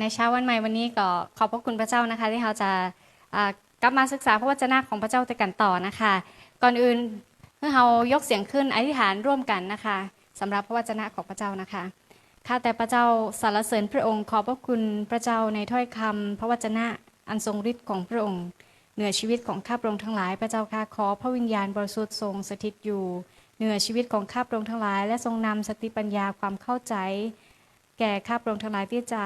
ในเช้าวันใหม่วันนี้ก็ขอบพระคุณพระเจ้านะคะ ที่เราจะกลับมาศึกษาพระวจนะของพระเจ้าด้วยกันต่อนะคะ ก่อนอื่นเมื่อเรายกเสียงขึ้นอธิษฐานร่วมกันนะคะสำหรับพระวจนะของพระเจ้านะคะข้าแต่พระเจ้าสรรเสริญพระองค์ ขอบพระคุณพระเจ้าในถ้อยคำพระวจนะอันทรงฤทธิ์ของพระองค์ เหนือชีวิตของข้าพระองค์ทั้งหลายพระเจ้าข้าขอพระวิญญาณบริสุทธิ์ทรงสถิตอยู่ เหนือชีวิตของข้าพระองค์ทั้งหลาย และทรงนำสติปัญญาความเข้าใจ แก่ข้าพระองค์ทั้งหลายที่จะ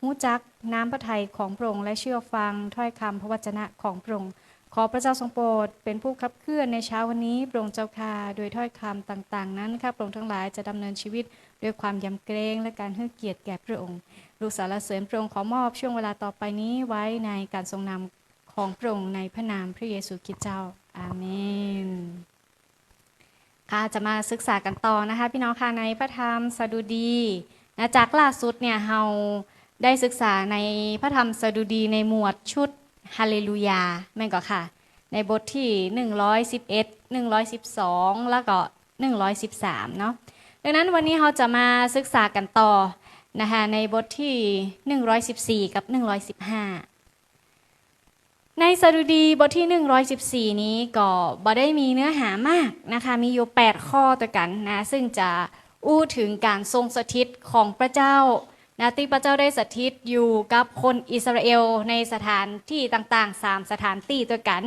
หูจักน้ำพระทัยของพระองค์และเชื่อฟังถ้อยคำพระวจนะของพระองค์ขอพระเจ้าทรงโปรดเป็นผู้ขับเคลื่อนในเช้าวันนี้พระองค์เจ้าค่ะโดยถ้อยคำต่างๆ นั้นข้าพระองค์ทั้งหลายจะดำเนินชีวิตด้วยความยำเกรงและการให้เกียรติแก่พระองค์ลูกสารเสริญพระองค์ขอมอบช่วงเวลาต่อไปนี้ไว้ในการทรงนำของพระองค์ในพระนามพระเยซูคริสต์เจ้าอาเมนค่ะจะมาศึกษากันต่อนะคะ พี่น้องค่ะในพระธรรมสดุดีนะจากล่าสุดเนี่ยเรา ได้ศึกษาในพระธรรมสดุดีในหมวดชุดฮาเลลูยาแม่นก็ค่ะ ในบทที่ 111 112 แล้วก็ 113 เนาะดังนั้นวันนี้เราจะมาศึกษากันต่อนะคะในบทที่ 114 กับ 115 ในสดุดีบทที่ 114 นี้ก็บ่ได้มีเนื้อหามากนะคะมีอยู่ 8 ข้อตัวกันนะซึ่งจะอู้ถึงการทรงสถิตของพระเจ้า นะที่พระเจ้าได้สถิตอยู่กับคนอิสราเอลในสถานที่ต่างๆ3สถานที่ตัวกัน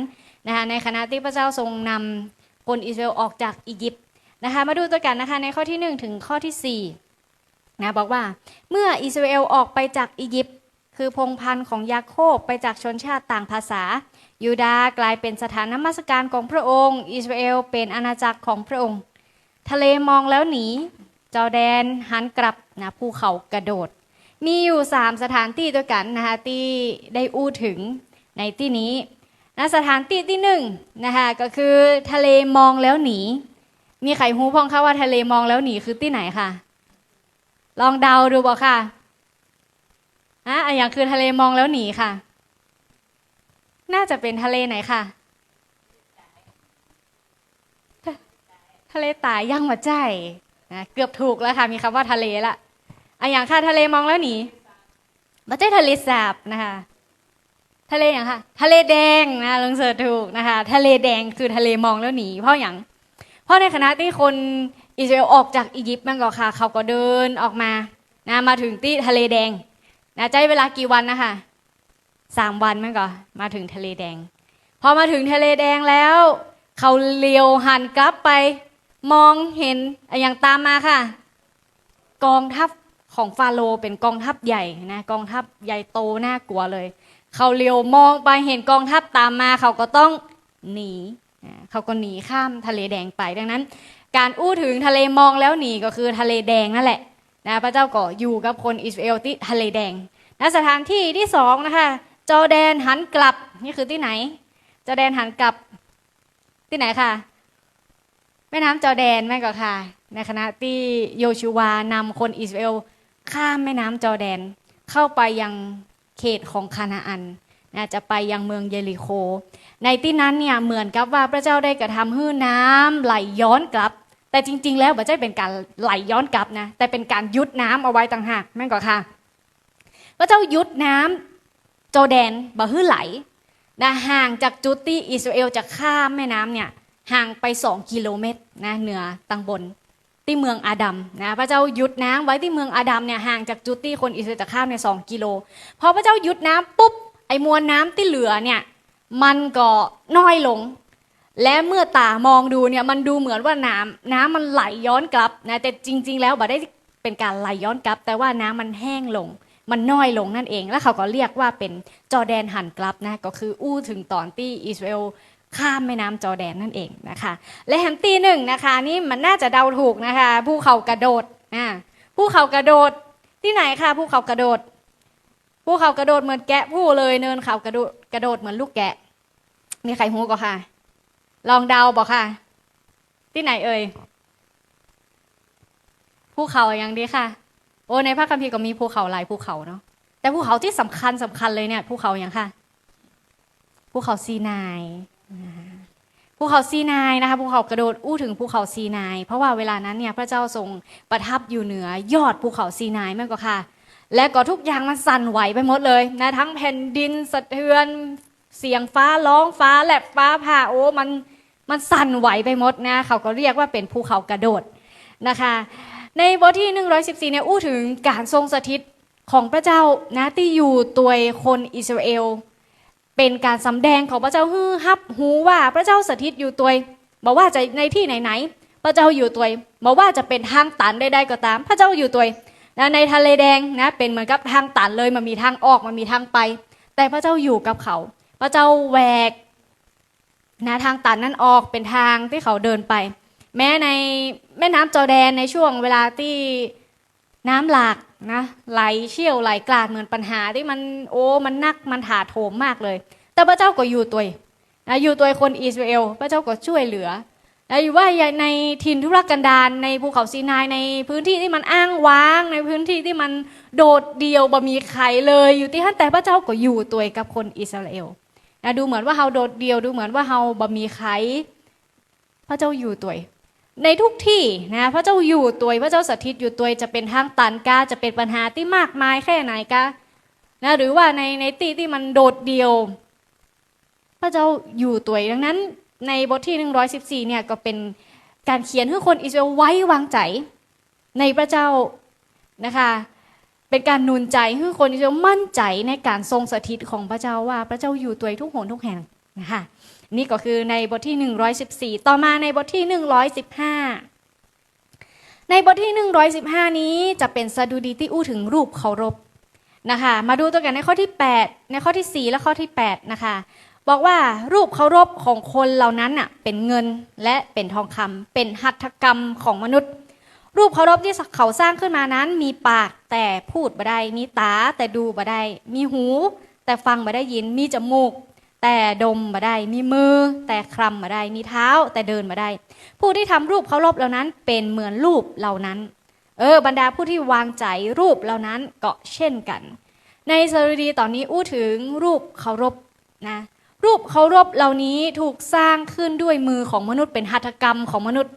นะคะในขณะที่พระเจ้าทรงนำคนอิสราเอลออกจากอียิปต์นะคะมาดูตัวกันนะคะในข้อที่ 1 ถึงข้อที่4นะบอกว่าเมื่ออิสราเอลออกไปจากอียิปต์คือพงพันธุ์ของยาโคบไปจากชนชาติต่างภาษา ยูดาห์กลายเป็นสถานนมัสการของพระองค์ อิสราเอลเป็นอาณาจักรของพระองค์ ทะเลมองแล้วหนีจอแดนหันกลับนะภูเขากระโดด มีอยู่สามสถานที่ด้วยกันนะคะที่ได้อู้ถึงในที่นี้นะสถานที่ที่หนึ่งนะคะก็คือทะเลมองแล้วหนี มีใครฮู้พ้องคะว่าทะเลมองแล้วหนีคือที่ไหนคะลองเดาดูบอกค่ะอะอะอย่างคือทะเลมองแล้วหนีค่ะ น่าจะเป็นทะเลไหนค่ะทะทะเลตายย่างหัวใจนะเกือบถูกแล้วค่ะ มีคำว่าทะเลละ อะอย่างค่ะทะเลมองแล้วหนีไม่ใช่ทะเลสาบนะคะ ทะเลอย่างค่ะ ทะเลแดงนะลองเสิร์ชถูกนะคะ ทะเลแดงคือทะเลมองแล้วหนีเพราะอย่างเพราะในขณะที่คนอิสราเอลออกจากอียิปต์มันก็ค่ะ เขาก็เดินออกมานะมาถึงที่ทะเลแดงนะใช้เวลากี่วันนะคะสามวันมั้งก่อนมาถึงทะเลแดง พอมาถึงทะเลแดงแล้ว เขาเลี้ยวหันกลับไป มองเห็นออย่างตามมาค่ะ กองทัพ ของฟาโรห์เป็นกองทัพใหญ่นะกองทัพใหญ่โตน่ากลัวเลย เขาเลี้ยวมองไปเห็นกองทัพตามมา เขาก็ต้องหนีเขาก็หนีข้ามทะเลแดงไปดังนั้น การอู้ถึงทะเลมองแล้วหนีก็คือทะเลแดงนั่นแหละนะพระเจ้าก็อยู่กับคนอิสราเอลที่ทะเลแดงนะสถานที่ที่สองนะคะจอแดนหันกลับนี่คือที่ไหน จอแดนหันกลับที่ไหนคะแม่น้ำจอแดนแม่ก็ค่ะ ในขณะที่โยชูวานำคนอิสราเอล ข้ามแม่น้ำจอแดน เข้าไปยังเขตของคานาอันนะจะไปยังเมืองเยริโค ในที่นั้นเนี่ยเหมือนกับว่าพระเจ้าได้กระทำให้น้ำไหลย้อนกลับ แต่จริง ๆ แล้วไม่ใช่เป็นการไหลย้อนกลับนะแต่เป็นการยุดน้ำเอาไว้ต่างหากแม่นก็ค่ะ พระเจ้ายุดน้ำจอแดนบ่ฮื้อไหลนะห่างจากจุดที่อิสราเอลจะข้ามแม่น้ำเนี่ยห่างไปสองกิโลเมตรนะเหนือตังบน ที่เมืองอาดัมนะพระเจ้ายุดน้ำไว้ที่เมืองอาดัมเนี่ยห่างจากจุดที่คนอิสราเอลจะข้ามเนี่ยสองกิโลพอพระเจ้ายุดน้ำปุ๊บไอ้มวลน้ำที่เหลือเนี่ยมันก็น้อยลง และเมื่อตามองดูเนี่ยมันดูเหมือนว่าน้ำน้ำมันไหลย้อนกลับนะแต่จริง ๆ แล้วบ่ได้เป็นการไหลย้อนกลับ แต่ว่าน้ำมันแห้งลง มันน้อยลงนั่นเอง แล้วเขาก็เรียกว่าเป็นจอแดนหันกลับนะก็คืออู้ถึงตอนที่อิสราเอล ข้ามแม่น้ำจอแดนนั่นเองนะคะ และแฮมตีหนึ่งนะคะนี่มันน่าจะเดาถูกนะคะภูเขากระโดดอ่าภูเขากระโดดที่ไหนคะภูเขากระโดดภูเขากระโดดเหมือนแกะผู้เลยเนินเขากระโดดกระโดดเหมือนลูกแกะ มีใครหูก็ค่ะ ลองเดาบอกค่ะ ที่ไหนเอ่ยภูเขาอย่างดีค่ะ โอ้ในพระคัมภีร์ก็มีภูเขาหลายภูเขาเนาะแต่ภูเขาที่สำคัญสำคัญเลยเนี่ยภูเขาอย่างค่ะภูเขาซีนาย ภูเขาซีนายนะคะภูเขากระโดดอู้ถึงภูเขาซีนาย เพราะว่าเวลานั้นเนี่ยพระเจ้าทรงประทับอยู่เหนือยอดภูเขาซีนายแม่นก็ค่ะ และก็ทุกอย่างมันสั่นไหวไปหมดเลยนะทั้งแผ่นดินสะเทือนเสียงฟ้าร้องฟ้าแลบฟ้าผ่าโอ้มันมันสั่นไหวไปหมดนะเขาก็เรียกว่าเป็นภูเขากระโดดนะคะ ในบทที่ 114เนี่ยอู้ถึงการทรงสถิตของพระเจ้านะที่อยู่ตัวคนอิสราเอล เป็นการสำแดงของพระเจ้าฮือฮับหูว่าพระเจ้าสถิตอยู่ตัวบอกว่าจะในที่ไหนๆพระเจ้าอยู่ตัวบอกว่าจะเป็นทางตันใดๆก็ตาม พระเจ้าอยู่ตัวนะในทะเลแดงนะเป็นเหมือนกับทางตันเลยมันมีทางออกมันมีทางไป แต่พระเจ้าอยู่กับเขา พระเจ้าแหวกนะทางตันนั้นออกเป็นทางที่เขาเดินไป แม้ในแม่น้ำจอแดนในช่วงเวลาที่น้ำหลาก นะไหลเชี่ยวไหลกลาดเหมือนปัญหาที่มันโอ้มันนักมันถาโถมมากเลย แต่พระเจ้าก็อยู่ตัวนะอยู่ตัวคนอิสราเอล พระเจ้าก็ช่วยเหลือนะอยู่ว่าในถิ่นทุรกันดารในภูเขาซีนายในพื้นที่ที่มันอ้างว้าง ในพื้นที่ที่มันโดดเดียวบ่มีใครเลย อยู่ที่ท่านแต่พระเจ้าก็อยู่ตัวกับคนอิสราเอลนะดูเหมือนว่าเฮาโดดเดียวดูเหมือนว่าเฮาบ่มีใครพระเจ้าอยู่ตัว ในทุกที่นะพระเจ้าอยู่ตัวพระเจ้าสถิตอยู่ตัวจะเป็นทางตันกาจะเป็นปัญหาที่มากมายแค่ไหนกานะหรือว่าในในที่ที่มันโดดเดียว พระเจ้าอยู่ตัวดังนั้น ในบทที่ 114เนี่ยก็เป็นการเขียนให้คนอิสราเอลไว้วางใจ ในพระเจ้านะคะเป็นการนุนใจให้คนอิสราเอลมั่นใจในการทรงสถิตของพระเจ้าว่าพระเจ้าอยู่ตัวทุกหนทุกแห่งนะคะ นี่ก็คือในบทที่ 114 ต่อมาในบทที่ 115 ในบทที่ 115 นี้จะเป็นสดุดีที่อู้ถึงรูปเคารพนะคะ มาดูตัวกันในข้อที่ 8 ในข้อที่ 4 และข้อที่ 8 นะคะ บอกว่ารูปเคารพของคนเหล่านั้นน่ะเป็นเงินและเป็นทองคำเป็นหัตถกรรมของมนุษย์ รูปเคารพที่เขาสร้างขึ้นมานั้น มีปากแต่พูดบ่ได้ มีตาแต่ดูบ่ได้ มีหูแต่ฟังบ่ได้ยิน มีจมูก แต่ดมมาได้มีมือ แต่คลำมาได้มีเท้า แต่เดินมาได้ ผู้ที่ทำรูปเคารพเหล่านั้น เป็นเหมือนรูปเหล่านั้น เออบรรดาผู้ที่วางใจรูปเหล่านั้นก็เช่นกัน ในสรุดีตอนนี้อู้ถึงรูปเคารพนะรูปเคารพเหล่านี้ถูกสร้างขึ้นด้วยมือของมนุษย์เป็นหัตถกรรมของมนุษย์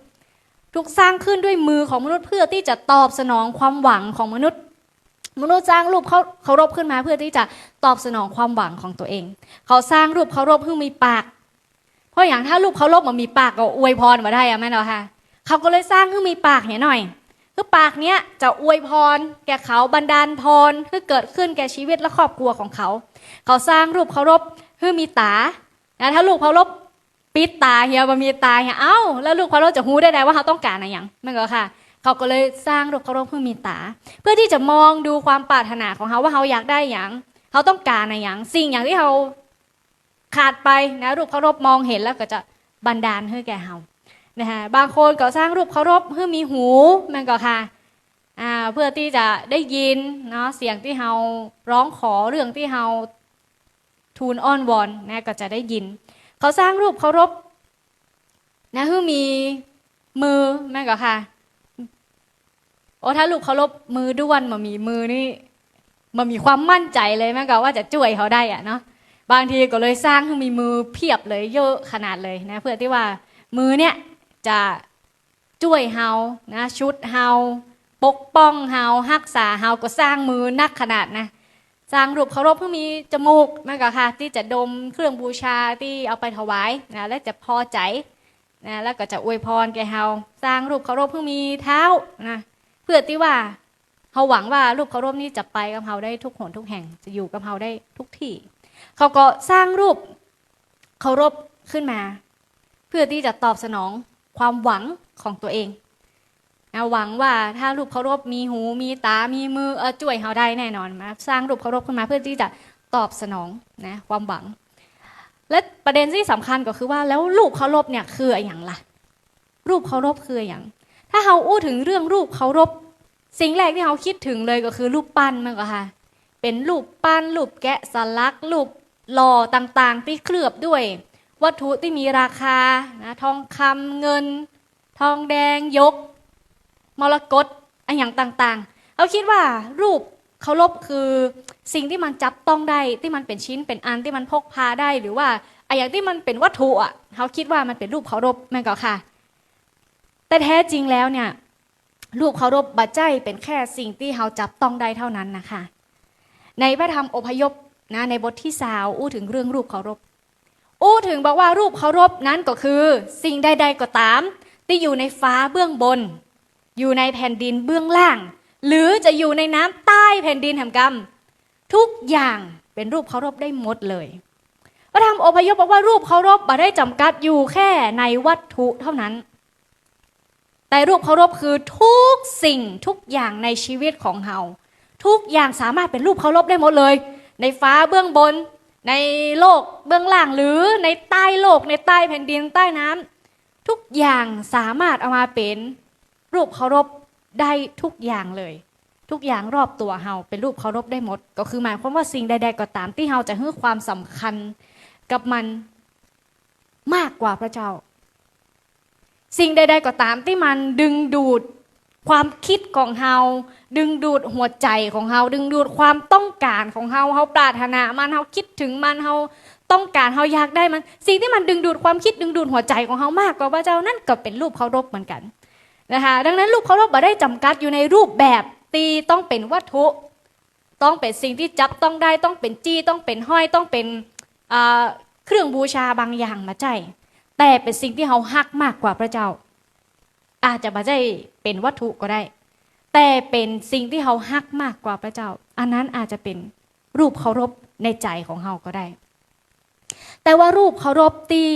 ถูกสร้างขึ้นด้วยมือของมนุษย์เพื่อที่จะตอบสนองความหวังของมนุษย์ มนุษย์สร้างรูปเขาเคารพขึ้นมาเพื่อที่จะตอบสนองความหวังของตัวเอง เขาสร้างรูปเคารพเพื่อมีปาก เพราะอย่างถ้ารูปเคารพมันมีปากก็อวยพรมาได้อะแม่เนาค่ะ เขาก็เลยสร้างเพื่อมีปากเนี่ยหน่อยคือปากเนี้ยจะอวยพร แก่เขาบันดาลพรเพื่อเกิดขึ้นแก่ชีวิตและครอบครัวของเขา เขาสร้างรูปเคารพเพื่อมีตานะถ้ารูปเคารพปิดตาเฮียบ่มีตาเฮียเอ้าแล้วรูปเคารพจะหูได้ไงว่าเขาต้องการอะไรอย่างแม่ก็ค่ะ เขาก็เลยสร้างรูปเคารพเพื่อมีตา เพื่อที่จะมองดูความปรารถนาของเขาว่าเขาอยากได้อย่างเขาต้องการอะไรอย่างสิ่งอย่างที่เขาขาดไปนะรูปเคารพมองเห็นแล้วก็จะบันดาลให้แก่เขานะคะบางคนก็สร้างรูปเคารพเพื่อมีหูแม่นก็ค่ะอ่าเพื่อที่จะได้ยินเนาะเสียงที่เราร้องขอเรื่องที่เราทูลอ้อนวอนนะก็จะได้ยิน เขาสร้างรูปเคารพนะเพื่อมีมือแม่นก็ค่ะ อ้ถ้าลูกเคารพมือด้วนมามีมือนี่มามีความมั่นใจเลยแม่ก็ว่าจะช่วยเขาได้อะเนาะบางทีก็เลยสร้างให้มีมือเพียบเลยเยอะขนาดเลยนะเพื่อที่ว่ามือเนี่ยจะช่วยเฮานะชุดเฮาปกป้องเฮารักษาเฮาก็สร้างมือนักขนาดนะสร้างรูปเคารพเพื่อมีจมูกแม่ก็ค่ะที่จะดมเครื่องบูชาที่เอาไปถวายนะและจะพอใจนะแล้วก็จะอวยพรแก่เฮาสร้างรูปเคารพเพื่อมีเท้านะ เพื่อที่ว่าเขาหวังว่ารูปเคารพนี้จะไปกับเขาได้ทุกหนทุกแห่งจะอยู่กับเขาได้ทุกที่ เขาก็สร้างรูปเคารพขึ้นมา เพื่อที่จะตอบสนองความหวังของตัวเองนะหวังว่าถ้ารูปเคารพมีหูมีตา มีมือเออช่วยเขาได้แน่นอนมาสร้างรูปเคารพขึ้นมาเพื่อที่จะตอบสนองนะความหวัง และประเด็นที่สำคัญก็คือว่าแล้วรูปเคารพเนี่ยคืออะไรอย่างล่ะ รูปเคารพคืออย่าง ถ้าเราอู้ถึงเรื่องรูปเคารพสิ่งแรกที่เราคิดถึงเลยก็คือรูปปั้นมันก็ค่ะ เป็นรูปปั้นรูปแกะสลักรูปหล่อต่างๆ ที่เคลือบด้วย วัตถุที่มีราคานะทองคำเงิน ทองแดงยก มรกตอะไรอย่างต่างๆเราคิดว่ารูปเคารพคือสิ่งที่มันจับต้องได้ที่มันเป็นชิ้นเป็นอันที่มันพกพาได้หรือว่าไอ้อย่างที่มันเป็นวัตถุอะเขาคิดว่ามันเป็นรูปเคารพแม่นก็ค่ะ แต่แท้จริงแล้วเนี่ยรูปเคารพบัจใจเป็นแค่สิ่งที่เราจับต้องได้เท่านั้นนะคะ ในพระธรรมอพยพนะในบทที่สาวอู้ถึงเรื่องรูปเคารพ อู้ถึงบอกว่ารูปเคารพนั้นก็คือ สิ่งใดๆก็ตาม ที่อยู่ในฟ้าเบื้องบน อยู่ในแผ่นดินเบื้องล่าง หรือจะอยู่ในน้ำใต้แผ่นดินแห่งกรรม ทุกอย่างเป็นรูปเคารพได้หมดเลยพระธรรมอพยพบอกว่ารูปเคารพบ่ได้จำกัดอยู่แค่ในวัตถุเท่านั้น แต่รูปเคารพคือทุกสิ่งทุกอย่างในชีวิตของเฮาทุกอย่างสามารถเป็นรูปเคารพได้หมดเลย ในฟ้าเบื้องบน ในโลกเบื้องล่างหรือในใต้โลกในใต้แผ่นดินใต้น้ำทุกอย่างสามารถเอามาเป็นรูปเคารพได้ทุกอย่างเลย ทุกอย่างรอบตัวเฮาเป็นรูปเคารพได้หมด ก็คือหมายความว่าสิ่งใด ๆ ก็ตามที่เฮาจะให้ความสำคัญกับมันมากกว่าพระเจ้า สิ่งใดๆก็ตามที่มันดึงดูดความคิดของเฮาดึงดูดหัวใจของเฮาดึงดูดความต้องการของเฮาเฮาปรารถนามันเฮาคิดถึงมันเฮาต้องการเฮาอยากได้มัน สิ่งที่มันดึงดูดความคิดดึงดูดหัวใจของเฮามากกว่าพระเจ้านั่นก็เป็นรูปเคารพเหมือนกันนะคะดังนั้นรูปเคารพบ่ได้จำกัดอยู่ในรูปแบบตีต้องเป็นวัตถุ ต้องเป็นสิ่งที่จับต้องได้ต้องเป็นจี้ต้องเป็นห้อยต้องเป็นเครื่องบูชาบางอย่างมาใจ แต่เป็นสิ่งที่เราฮักมากกว่าพระเจ้า อาจจะไม่ใช่เป็นวัตถุก็ได้ แต่เป็นสิ่งที่เราฮักมากกว่าพระเจ้า อันนั้นอาจจะเป็นรูปเคารพในใจของเราก็ได้ แต่ว่ารูปเคารพที่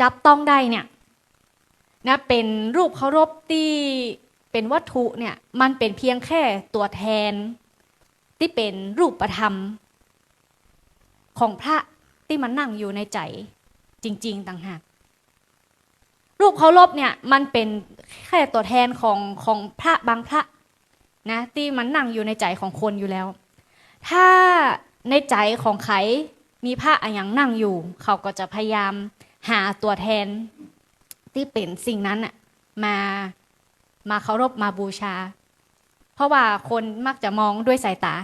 จับต้องได้เนี่ยนะเป็นรูปเคารพที่เป็นวัตถุเนี่ยมันเป็นเพียงแค่ตัวแทน ที่เป็นรูปธรรม ของพระที่มันนั่งอยู่ในใจจริง ๆ ต่างหาก รูปเคารพเนี่ยมันเป็นแค่ตัวแทนของของพระบางพระนะที่มันนั่งอยู่ในใจของคนอยู่แล้ว ถ้าในใจของใครมีพระอะย่างนั่งอยู่ เขาก็จะพยายามหาตัวแทนที่เป็นสิ่งนั้นน่ะมามาเคารพมาบูชา เพราะว่าคนมักจะมองด้วยสายตา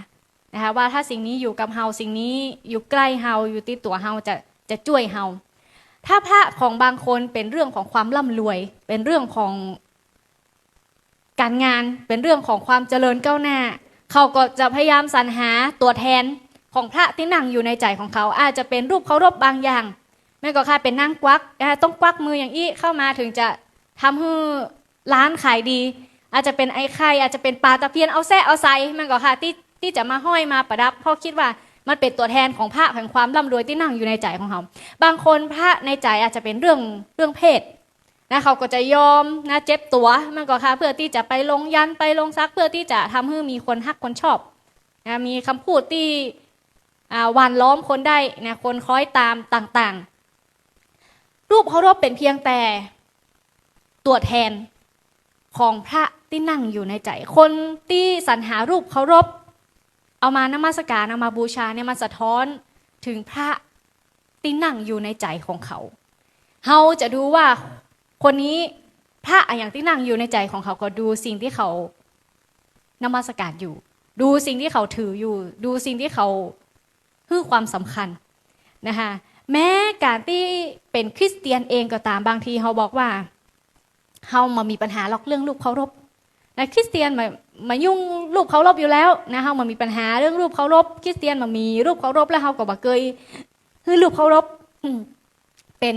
นะคะว่าถ้าสิ่งนี้อยู่กับเฮาสิ่งนี้อยู่ใกล้เฮาอยู่ติดตัวเฮาจะจะช่วยเฮา ถ้าพระของบางคนเป็นเรื่องของความร่ำรวย เป็นเรื่องของการงานเป็นเรื่องของความเจริญก้าวหน้า เขาก็จะพยายามสรรหาตัวแทนของพระที่นั่งอยู่ในใจของเขา อาจจะเป็นรูปเคารพบางอย่างไม่ก็ค่ะเป็นนั่งควักต้องควักมืออย่างอี้เข้ามาถึงจะทำให้ร้านขายดี อาจจะเป็นไอ้ไข่อาจจะเป็นปลาตะเพียนเอาแซ่เอาไซมันก็ค่ะที่ที่จะมาห้อยมาประดับเพราะคิดว่า มันเป็นตัวแทนของพระแห่งความร่ำรวยที่นั่งอยู่ในใจของเขา บางคนพระในใจอาจจะเป็นเรื่องเรื่องเพศนะเขาก็จะยอมนะเจ็บตัวมันก็ค่ะเพื่อที่จะไปลงยันไปลงซักเพื่อที่จะทำให้มีคนฮักคนชอบนะมีคำพูดที่อ่าหวันล้อมคนได้นะคนคล้อยตามต่างๆ รูปเคารพเป็นเพียงแต่ตัวแทนของพระที่นั่งอยู่ในใจ คนที่สรรหารูปเคารพ เอามานมัสการเอามาบูชาเนี่ยมันสะท้อนถึงพระที่นั่งอยู่ในใจของเขาเขาจะดูว่าคนนี้พระอย่างที่นั่งอยู่ในใจของเขาก็ดูสิ่งที่เขานมัสการอยู่ ดูสิ่งที่เขาถืออยู่ ดูสิ่งที่เขาให้ความสำคัญนะคะแม้การที่เป็นคริสเตียนเองก็ตามบางทีเขาบอกว่าเขามามีปัญหาหรอกเรื่องรูปเคารพ นะคริสเตียนมามายุ่งรูปเคารพอยู่แล้วนะเขามามีปัญหาเรื่องรูปเคารพคริสเตียนมามีรูปเคารพแล้วเขาก็บอกเคยคือรูปเคารพเป็น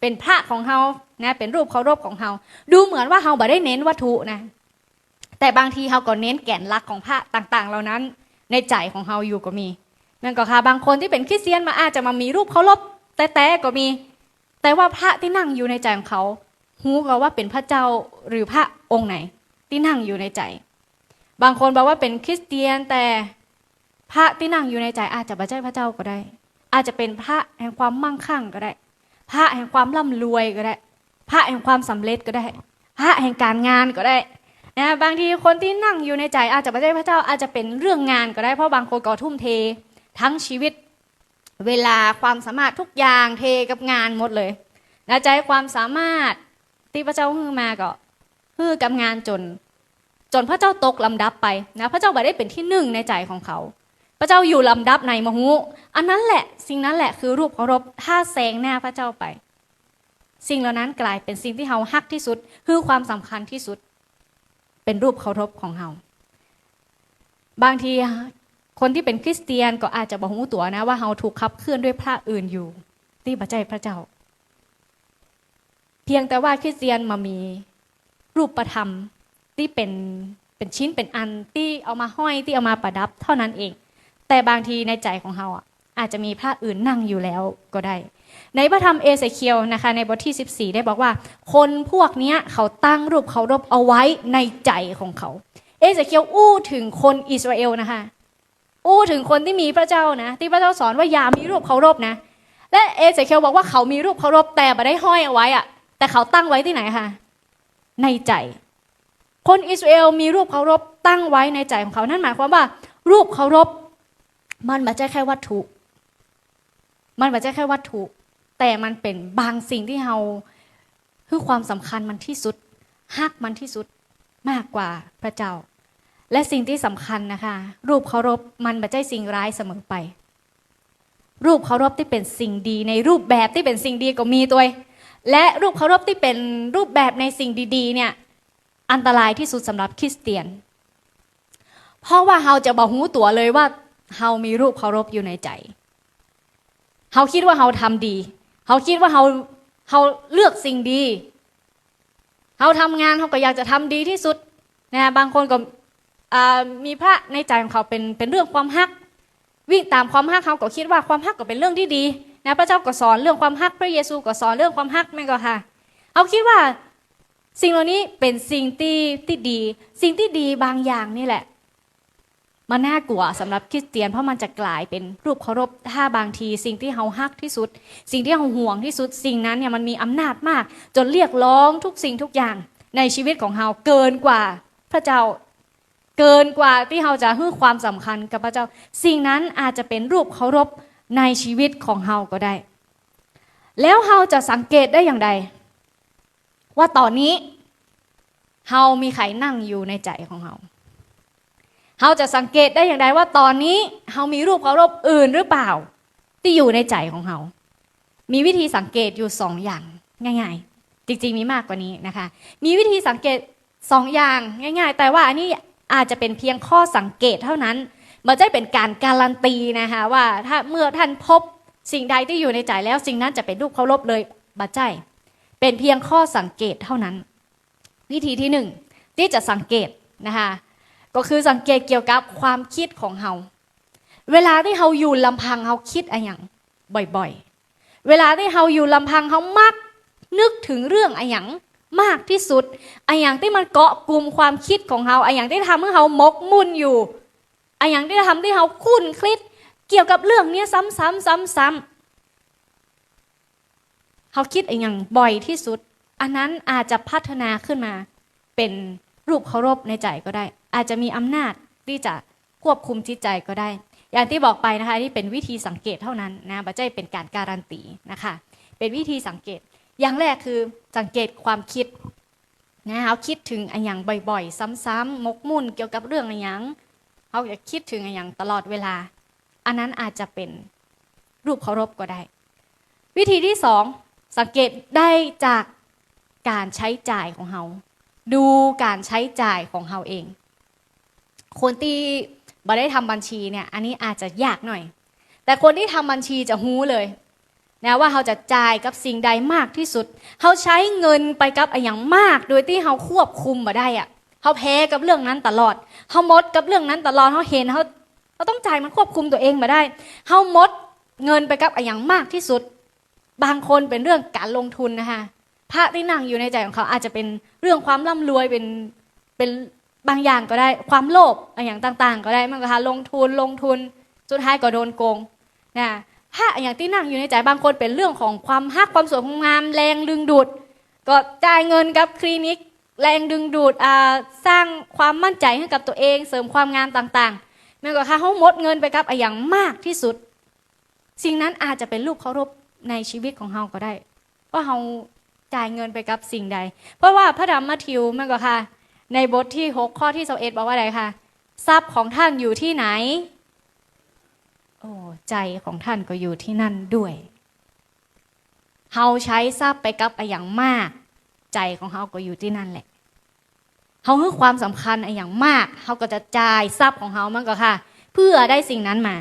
เป็นพระของเขานะเป็นรูปเคารพของเขาดูเหมือนว่าเขาบ่ได้เน้นวัตถุนะ แต่บางทีเขาก็เน้นแก่นหลักของพระต่าง ๆ เหล่านั้น ในใจของเขาอยู่ก็มีนั่นก็ค่ะบางคนที่เป็นคริสเตียนมาอาจจะมามีรูปเคารพแต่แต่ก็มี แต่ว่าพระที่นั่งอยู่ในใจของเขาหูก็ว่าเป็นพระเจ้าหรือพระองค์ไหน ที่นั่งอยู่ในใจ บางคนบอกว่าเป็นคริสเตียนแต่พระที่นั่งอยู่ในใจอาจจะไม่ใช่พระเจ้าก็ได้ อาจจะเป็นพระแห่งความมั่งคั่งก็ได้ พระแห่งความร่ำรวยก็ได้ พระแห่งความสำเร็จก็ได้ พระแห่งการงานก็ได้นะบางทีคนที่นั่งอยู่ในใจอาจจะไม่ใช่พระเจ้าอาจจะเป็นเรื่องงานก็ได้เพราะบางคนก็ทุ่มเท ทั้งชีวิตเวลาความสามารถทุกอย่างเทกับงานหมดเลยนะใจความสามารถที่พระเจ้าฮือมาก็ ฮือกับงานจน จนพระเจ้าตกลำดับไปนะพระเจ้าไม่ได้เป็นที่หนึ่งในใจของเขา พระเจ้าอยู่ลำดับในมหูอันนั้นแหละสิ่งนั้นแหละคือรูปเคารพถ้าแซงหน้าพระเจ้าไป สิ่งเหล่านั้นกลายเป็นสิ่งที่เราฮักที่สุด คือความสำคัญที่สุด เป็นรูปเคารพของเฮาบางทีคนที่เป็นคริสเตียนก็อาจจะบอกหูตัวนะว่าเฮาถูกขับเคลื่อนด้วยพระอื่นอยู่ที่บัจใจพระเจ้า เพียงแต่ว่าคริสเตียนมามี รูปประธรรมที่เป็นเป็นชิ้นเป็นอันที่เอามาห้อยที่เอามาประดับเท่านั้นเอง แต่บางทีในใจของเฮาอะอาจจะมีพระอื่นนั่งอยู่แล้วก็ได้ ในพระธรรมเอเสเคียวนะคะในบทที่ 14 ได้บอกว่า คนพวกนี้เขาตั้งรูปเคารพเอาไว้ในใจของเขา เอเสเคียวอู้ถึงคนอิสราเอลนะคะ อู้ถึงคนที่มีพระเจ้านะ ที่พระเจ้าสอนว่าอย่ามีรูปเคารพนะ และเอเสเคียวบอกว่าเขามีรูปเคารพแต่ไม่ได้ห้อยเอาไว้อะแต่เขาตั้งไว้ที่ไหนคะ ในใจ คนอิสราเอลมีรูปเคารพตั้งไว้ในใจของเขา นั่นหมายความว่า รูปเคารพ มันไม่ใช่แค่วัตถุ มันไม่ใช่แค่วัตถุ แต่มันเป็นบางสิ่งที่เราคือความสำคัญมันที่สุดฮักมันที่สุดมากกว่าพระเจ้า และสิ่งที่สำคัญนะคะ รูปเคารพมันไม่ใช่สิ่งร้ายเสมอไป รูปเคารพที่เป็นสิ่งดีในรูปแบบที่เป็นสิ่งดีก็มีตัวเอง และรูปเคารพที่เป็นรูปแบบในสิ่งดีๆเนี่ยอันตรายที่สุดสำหรับคริสเตียน เพราะว่าเฮาจะบอกหูตัวเลยว่าเฮามีรูปเคารพอยู่ในใจเฮาคิดว่าเฮาทำดีเฮาคิดว่าเฮาเฮาเลือกสิ่งดีเฮาทำงานเฮาก็อยากจะทำดีที่สุดนะบางคนก็มีพระในใจของเขาเป็นเป็นเรื่องความฮัก วิ่งตามความฮักเขาก็คิดว่าความฮักก็เป็นเรื่องที่ดี นะพระเจ้าก็สอนเรื่องความฮักพระเยซูก็สอนเรื่องความฮักแม่ก็ค่ะเอาคิดว่าสิ่งเหล่านี้เป็นสิ่งที่ที่ดี สิ่งที่ดีบางอย่างนี่แหละ มันน่ากลัวสำหรับคริสเตียนเพราะมันจะกลายเป็นรูปเคารพถ้าบางที สิ่งที่เฮาฮักที่สุด สิ่งที่เฮาห่วงที่สุด สิ่งนั้นเนี่ยมันมีอำนาจมาก จนเรียกร้องทุกสิ่งทุกอย่างในชีวิตของเฮาเกินกว่าพระเจ้าเกินกว่าที่เราจะให้ความสำคัญกับพระเจ้า สิ่งนั้นอาจจะเป็นรูปเคารพ ในชีวิตของเฮาก็ได้ แล้วเฮาจะสังเกตได้อย่างไรว่าตอนนี้เฮามีใครนั่งอยู่ในใจของเฮาเฮาจะสังเกตได้อย่างไรว่าตอนนี้เฮามีรูปเคารพอื่นหรือเปล่า ที่อยู่ในใจของเฮามีวิธีสังเกตอยู่สองอย่างง่าย ๆ จริงๆมีมากกว่านี้นะคะ มีวิธีสังเกตสองอย่างง่าย ๆ แต่ว่าอันนี้อาจจะเป็นเพียงข้อสังเกตเท่านั้น มันจะเป็นการการันตีนะคะว่าถ้าเมื่อท่านพบสิ่งใดที่อยู่ในใจแล้วสิ่งนั้นจะเป็นรูปเคารพเลยบัจใจเป็นเพียงข้อสังเกตเท่านั้น วิธีที่หนึ่งที่จะสังเกตนะคะก็คือสังเกตเกี่ยวกับความคิดของเฮาเวลาที่เฮาอยู่ลำพังเฮาคิดอะไรอย่างบ่อยๆ เวลาที่เฮาอยู่ลำพังเฮามักนึกถึงเรื่องอะไรอย่างมากที่สุดไออย่างที่มันเกาะกลุ่มความคิดของเฮาไออย่างที่ทำให้เฮามกมุ่นอยู่ ไออย่างที่ทำที่เฮาคุ้นคิดเกี่ยวกับเรื่องนี้ซ้ำๆซ้ำๆเฮาคิดไออย่างบ่อยที่สุด อันนั้นอาจจะพัฒนาขึ้นมา เป็นรูปเคารพในใจก็ได้ อาจจะมีอำนาจที่จะควบคุมจิตใจก็ได้ อย่างที่บอกไปนะคะที่เป็นวิธีสังเกตเท่านั้นนะบัจจัยเป็นการการันตีนะคะ เป็นวิธีสังเกต อย่างแรกคือสังเกตความคิดนะเขาคิดถึงอันอย่างบ่อยๆ ซ้ำๆมกมุ่นเกี่ยวกับเรื่องอันอย่าง เขาจะคิดถึงอย่างตลอดเวลา อันนั้นอาจจะเป็นรูปเคารพก็ได้ วิธีที่สองสังเกตได้จากการใช้จ่ายของเขาดูการใช้จ่ายของเขาเอง คนที่บ่ได้ทำบัญชีเนี่ย อันนี้อาจจะยากหน่อย แต่คนที่ทำบัญชีจะหู้เลยนะว่าเขาจะจ่ายกับสิ่งใดมากที่สุด เขาใช้เงินไปกับอย่างมาก โดยที่เขาควบคุมมาได้อะ เขาแพ้กับเรื่องนั้นตลอดเขามดกับเรื่องนั้นตลอดเขาเห็นเขาเขาต้องจ่ายมันควบคุมตัวเองมาได้เขามดเงินไปกับอย่างมากที่สุด บางคนเป็นเรื่องการลงทุนนะคะพระที่นั่งอยู่ในใจของเขาอาจจะเป็นเรื่องความร่ำรวยเป็นเป็นบางอย่างก็ได้ ความโลภอย่างต่าง ๆ ก็ได้มันก็คะลงทุนลงทุนสุดท้ายก็โดนโกงนะถ้าอย่างที่นั่งอยู่ในใจบางคนเป็นเรื่องของความฮักความสวยความงามแรงดึงดูดก็จ่ายเงินกับคลินิก แรงดึงดูดสร้างความมั่นใจให้กับตัวเอง เสริมความงามต่างๆแมันก็ค่ะเขาหมดเงินไปกับอย่างมากที่สุด สิ่งนั้นอาจจะเป็นรูปเคารพในชีวิตของเฮาก็ได้ ว่าเฮาจ่ายเงินไปกับสิ่งใด เพราะว่าพระธรรมมัทธิวแมันก็ค่ะ ในบทที่ 6 ข้อที่21บอกว่าอะไรคะทรัพย์ของท่านอยู่ที่ไหน โอ้ใจของท่านก็อยู่ที่นั่นด้วยเฮาใช้ทรัพย์ไปกับอย่างมาก ใจของเฮาก็อยู่ที่นั่นแหละ เฮาให้ความสำคัญอะอย่างมากเฮาก็จะจ่ายทรัพย์ของเฮามันก็ค่ะ เพื่อได้สิ่งนั้นมา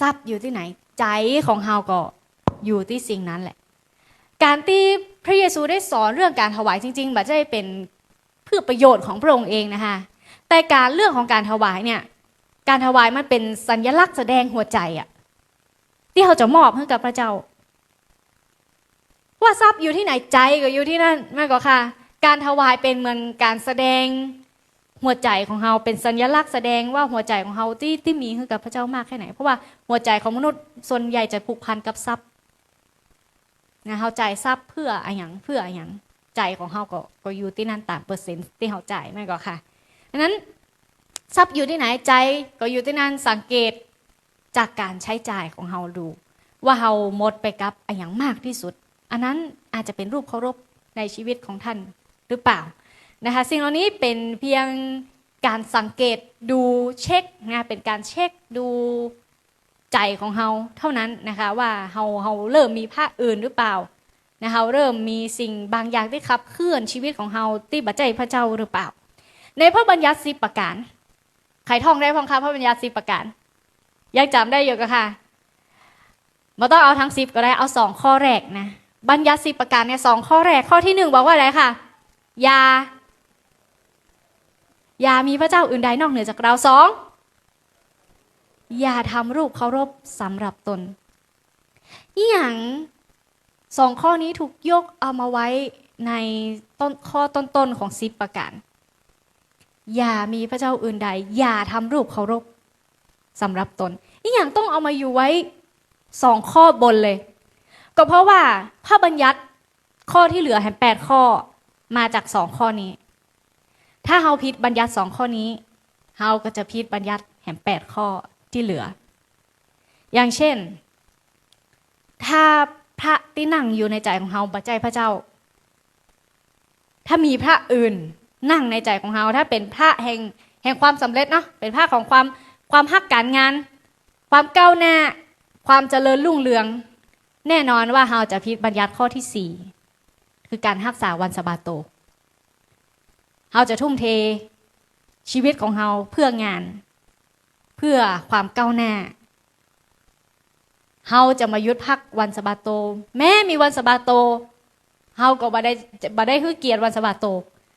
ทรัพย์อยู่ที่ไหน ใจของเฮาก็อยู่ที่สิ่งนั้นแหละ การที่พระเยซูได้สอนเรื่องการถวายจริงๆแบัจะเป็นเพื่อประโยชน์ของพระองค์เองนะคะแต่การเรื่องของการถวายเนี่ย การถวายมันเป็นสัญลักษณ์แสดงหัวใจอะที่เขาจะมอบให้กับพระเจ้า ว่าทรัพย์อยู่ที่ไหนใจก็อยู่ที่นั่นแม่ก็ค่ะ การถวายเป็นเหมือนการแสดงหัวใจของเราเป็นสัญลักษณ์แสดงว่าหัวใจของเราที่ที่มีให้กับพระเจ้ามากแค่ไหน เพราะว่าหัวใจของมนุษย์ส่วนใหญ่จะผูกพันกับทรัพย์นะเขาจ่ายทรัพย์เพื่ออะไรอย่างเพื่ออะไรอย่างใจของเขาก็ก็อยู่ที่นั่นตามเปอร์เซ็นต์ที่เขาจ่ายแม่ก็ค่ะดังนั้นทรัพย์อยู่ที่ไหนใจก็อยู่ที่นั่นสังเกตจากการใช้จ่ายของเราดูว่าเราหมดไปกับอะไรอย่างมากที่สุด อันนั้นอาจจะเป็นรูปเคารพในชีวิตของท่าน หรือเปล่านะคะสิ่งเหล่านี้เป็นเพียงการสังเกตดูเช็คนะเป็นการเช็คดูใจของเฮาเท่านั้นนะคะว่าเฮาเฮาเริ่มมีภาคอื่นหรือเปล่านะคะเริ่มมีสิ่งบางอย่างที่ขับเคลื่อนชีวิตของเฮาที่บัจใจพระเจ้าหรือเปล่า ในพระบัญญัติสิบประการใครท่องได้พ้องคะพระบัญญัติสิบประการยังจำได้อยู่ก็ค่ะมาต้องเอาทั้งสิบก็ได้เอาสองข้อแรกนะบัญญัติสิบประการเนี่ยสองข้อแรกข้อที่หนึ่งบอกว่าอะไรค่ะ ยาอย่ามีพระเจ้าอื่นใดนอกเหนือจากเราสองอย่าทำรูปเคารพสำหรับตนอหย่างสองข้อนี้ถูกยกเอามาไว้ในต้นข้อต้นๆของสิบประการอย่ามีพระเจ้าอื่นใด อย่าทำรูปเคารพสำหรับตนอีกอย่างต้องเอามาอยู่ไว้สองข้อบนเลย ก็เพราะว่าพระบัญญัติข้อที่เหลือแห่งแปดข้อ มาจากสองข้อนี้ ถ้าเฮาผิดบัญญัติสองข้อนี้เฮาก็จะผิดบัญญัติแห่งแปดข้อที่เหลือ อย่างเช่น ถ้าพระที่นั่งอยู่ในใจของเฮาบัจใจพระเจ้า ถ้ามีพระอื่นนั่งในใจของเฮาถ้าเป็นพระแห่งแห่งความสำเร็จเนาะเป็นพระของความความฮักการงาน ความก้าวหน้า ความเจริญรุ่งเรือง แน่นอนว่าเฮาจะพิดบัญญัติข้อที่สี่ คือการรักษาวันสบาโตเฮาจะทุ่มเทชีวิตของเฮาเพื่องาน เพื่อความก้าวหน้าเฮาจะมายุดพักวันสบาโต แม้มีวันสบาโตเฮาก็บ่ได้บ่ได้คือเกียรติวันสบาโต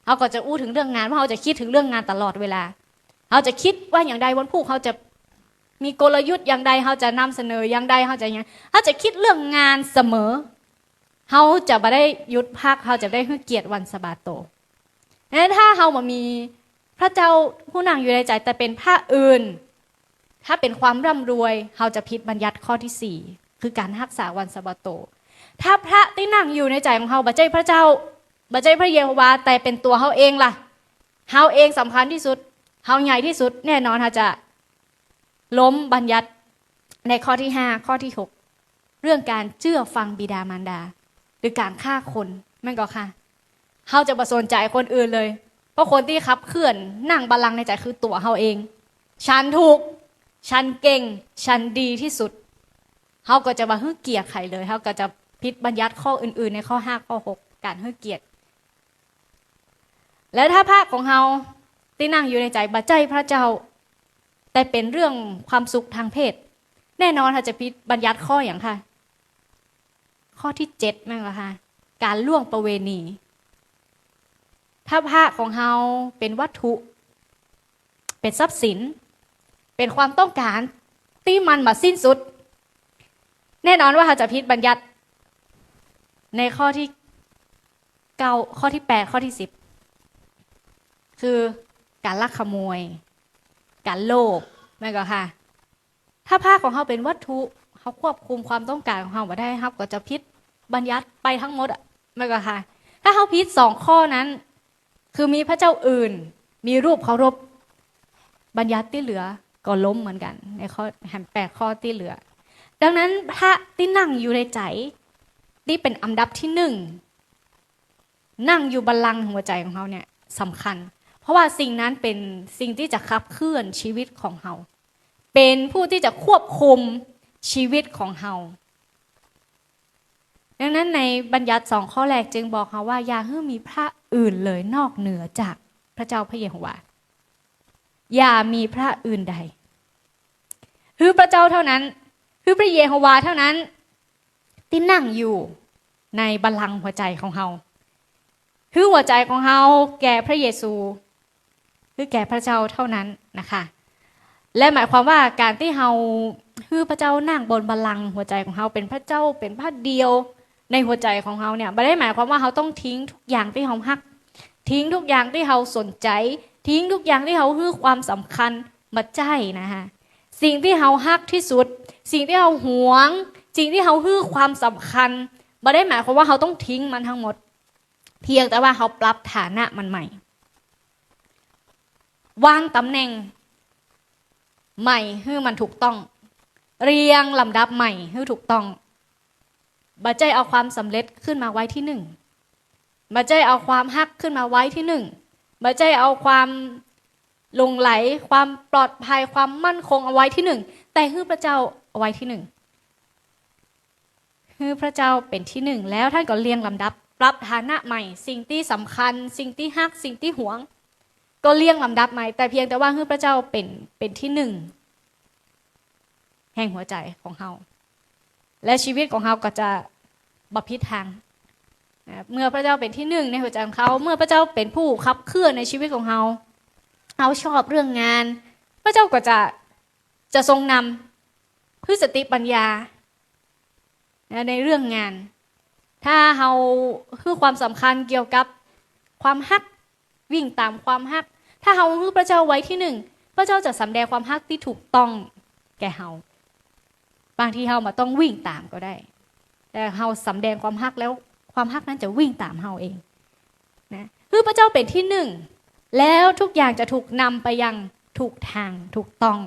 เฮาก็จะอู้ถึงเรื่องงานว่าเฮาจะคิดถึงเรื่องงานตลอดเวลาเฮาจะคิดว่าอย่างใดวันพูกเขาจะมีกลยุทธ์อย่างใดเขาจะนำเสนออย่างใดเขาจะอย่างเขาจะคิดเรื่องงานเสมอ เขาจะไม่ได้ยุดพักเขาจะได้ให้เกียรติวันสะบาโตนั้นถ้าเขามามีพระเจ้าผู้นั่งอยู่ในใจแต่เป็นพระอื่น ถ้าเป็นความร่ำรวยเขาจะพิดบัญญัติข้อที่สี่คือการรักษาวันสะบาโต ถ้าพระที่นั่งอยู่ในใจของเขาบัจเจพระเจ้าบัจเจพระเยโฮวาแต่เป็นตัวเขาเองล่ะเขาเองสำคัญที่สุดเขาใหญ่ที่สุด แน่นอนเขาจะล้มบัญญัติในข้อที่ห้าข้อที่หกเรื่องการเชื่อฟังบิดามารดา รือการฆ่าคนแม่นก็ค่ะเขาจะประสนใจคนอื่นเลย เพราะคนที่ขับเคลื่อนนั่งบัลลังในใจคือตัวเขาเอง ฉันถูก ฉันเก่ง ฉันดีที่สุดเขาก็จะมาเฮึ่เกียรติใครเลยเขาก็จะพิดบัญญัติข้ออื่น ๆ ในข้อห้าข้อหกการเฮึ่เกียรติ และถ้าภาคของเขาที่นั่งอยู่ในใจบัจใจพระเจ้า แต่เป็นเรื่องความสุขทางเพศ แน่นอนค่ะจะพิดบัญญัติข้ออย่างค่ะ ข้อที่เจ็ดแม่งละค่ะการล่วงประเวณี ถ้าพระของเฮาเป็นวัตถุ เป็นทรัพย์สิน เป็นความต้องการที่มันมาสิ้นสุด แน่นอนว่าเขาจะพิดบัญญัติ ในข้อที่เก้าข้อที่แปดข้อที่สิบคือการลักขโมย การโลภแม่ก็ค่ะ ถ้าภาของเขาเป็นวัตถุ เขาควบคุมความต้องการของเขาไม่ได้ครับ ก็จะพิษบัญญัติไปทั้งหมดแม่ก็ค่ะ ถ้าเขาพิษสองข้อนั้น คือมีพระเจ้าอื่น มีรูปเคารพบัญญัติที่เหลือก็ล้มเหมือนกัน ในข้อแห่งแปดข้อที่เหลือ ดังนั้นพระที่นั่งอยู่ในใจที่เป็นอันดับที่หนึ่งนั่งอยู่บัลลังก์หัวใจของเขาเนี่ยสำคัญ เพราะว่าสิ่งนั้นเป็นสิ่งที่จะขับเคลื่อนชีวิตของเฮาเป็นผู้ที่จะควบคุม ชีวิตของเฮาดังนั้นในบัญญัติสองข้อแรกจึงบอกเขาว่า อย่าให้มีพระอื่นเลยนอกเหนือจากพระเจ้าพระเยโฮวาห์อย่ามีพระอื่นใด คือพระเจ้าเท่านั้น คือพระเยโฮวาห์เท่านั้น ที่นั่งอยู่ในบัลลังก์หัวใจของเฮาคือหัวใจของเฮาแก่พระเยซู คือแก่พระเจ้าเท่านั้นนะคะ และหมายความว่าการที่เฮา คือพระเจ้านั่งบนบัลลังก์หัวใจของเฮาเป็นพระเจ้าเป็นพระเดียวในหัวใจของเฮาเนี่ยไม่ได้หมายความว่าเฮาต้องทิ้งทุกอย่างที่เฮาฮัก ทิ้งทุกอย่างที่เฮาสนใจ ทิ้งทุกอย่างที่เฮาคือความสำคัญมาใจนะคะสิ่งที่เฮาฮักที่สุด สิ่งที่เฮาหวง สิ่งที่เฮาคือความสำคัญไม่ได้หมายความว่าเฮาต้องทิ้งมันทั้งหมด เพียงแต่ว่าเฮาปรับฐานะมันใหม่ วางตำแหน่งใหม่ให้มันถูกต้อง เรียงลำดับใหม่ให้ถูกต้องบัจใจเอาความสำเร็จขึ้นมาไว้ที่หนึ่งบัจใจเอาความฮักขึ้นมาไว้ที่หนึ่งบัจใจเอาความลงไหล ความปลอดภัยความมั่นคงเอาไว้ที่หนึ่งแต่ให้พระเจ้าเอาไว้ที่หนึ่งให้พระเจ้าเป็นที่หนึ่งแล้วท่านก็เรียงลำดับปรับฐานะใหม่ สิ่งที่สำคัญ สิ่งที่ฮักสิ่งที่หวง ก็เลี่ยงลำดับใหม่แต่เพียงแต่ว่าให้พระเจ้าเป็นเป็นที่หนึ่ง แห่งหัวใจของเฮาและชีวิตของเฮาก็จะบพิดทางเมื่อพระเจ้าเป็นที่หนึ่งในหัวใจของเขาเมื่อพระเจ้าเป็นผู้ขับเคลื่อนในชีวิตของเฮาเฮาชอบเรื่องงาน พระเจ้าก็จะจะทรงนำพือสติปัญญาในเรื่องงาน ถ้าเฮาคือความสำคัญเกี่ยวกับความฮักวิ่งตามความฮัก ถ้าเฮาคือพระเจ้าไว้ที่หนึ่งพระเจ้าจะสำแดงความฮักที่ถูกต้องแก่เฮา บางทีเฮามาต้องวิ่งตามก็ได้ แต่เฮาสำแดงความฮักแล้วความฮักนั้นจะวิ่งตามเฮาเองนะคือพระเจ้าเป็นที่หนึ่ง แล้วทุกอย่างจะถูกนำไปยังถูกทางถูกต้อง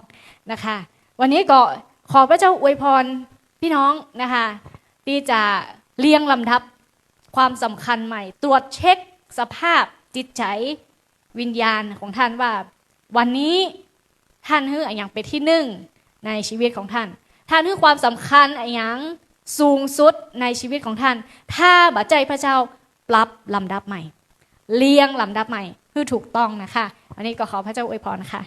นะคะ วันนี้ก็ขอพระเจ้าอวยพรพี่น้องนะคะที่จะเรียงลำดับความสำคัญใหม่ ตรวจเช็คสภาพจิตใจวิญญาณของท่านว่า วันนี้ท่านฮืออย่างเป็นที่หนึ่งในชีวิตของท่าน ท่านคือความสำคัญอย่างสูงสุดในชีวิตของท่าน ถ้าบัจใจพระเจ้าปรับลำดับใหม่ เลี้ยงลำดับใหม่คือถูกต้องนะคะ วันนี้ก็ขอพระเจ้าอวยพรนะคะ